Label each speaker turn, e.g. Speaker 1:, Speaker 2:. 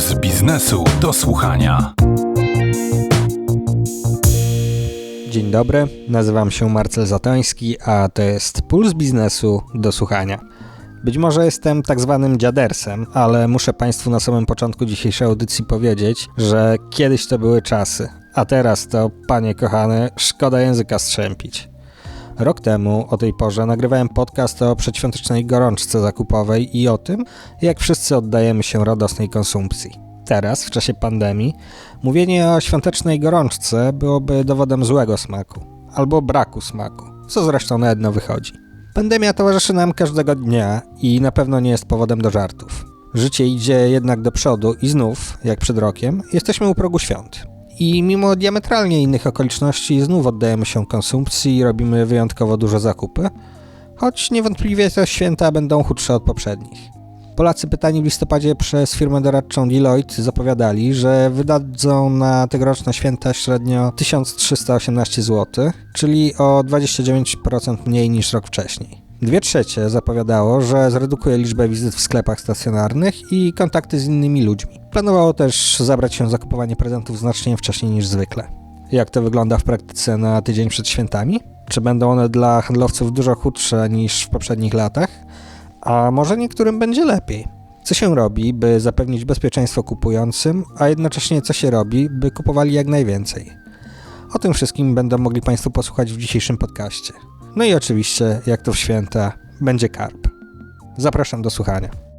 Speaker 1: Puls biznesu do słuchania.
Speaker 2: Dzień dobry, nazywam się Marcel Zatoński, a to jest Puls biznesu do słuchania. Być może jestem tak zwanym dziadersem, ale muszę Państwu na samym początku dzisiejszej audycji powiedzieć, że kiedyś to były czasy, a teraz to, panie kochane, szkoda języka strzępić. Rok temu o tej porze nagrywałem podcast o przedświątecznej gorączce zakupowej i o tym, jak wszyscy oddajemy się radosnej konsumpcji. Teraz, w czasie pandemii, mówienie o świątecznej gorączce byłoby dowodem złego smaku albo braku smaku, co zresztą na jedno wychodzi. Pandemia towarzyszy nam każdego dnia i na pewno nie jest powodem do żartów. Życie idzie jednak do przodu i znów, jak przed rokiem, jesteśmy u progu świąt. I mimo diametralnie innych okoliczności, znów oddajemy się konsumpcji i robimy wyjątkowo duże zakupy, choć niewątpliwie te święta będą chudsze od poprzednich. Polacy pytani w listopadzie przez firmę doradczą Deloitte zapowiadali, że wydadzą na tegoroczne święta średnio 1318 zł, czyli o 29% mniej niż rok wcześniej. Dwie trzecie zapowiadało, że zredukuje liczbę wizyt w sklepach stacjonarnych i kontakty z innymi ludźmi. Planowało też zabrać się za kupowanie prezentów znacznie wcześniej niż zwykle. Jak to wygląda w praktyce na tydzień przed świętami? Czy będą one dla handlowców dużo chudsze niż w poprzednich latach? A może niektórym będzie lepiej? Co się robi, by zapewnić bezpieczeństwo kupującym, a jednocześnie co się robi, by kupowali jak najwięcej? O tym wszystkim będą mogli Państwo posłuchać w dzisiejszym podcaście. No i oczywiście, jak to w święta, będzie karp. Zapraszam do słuchania.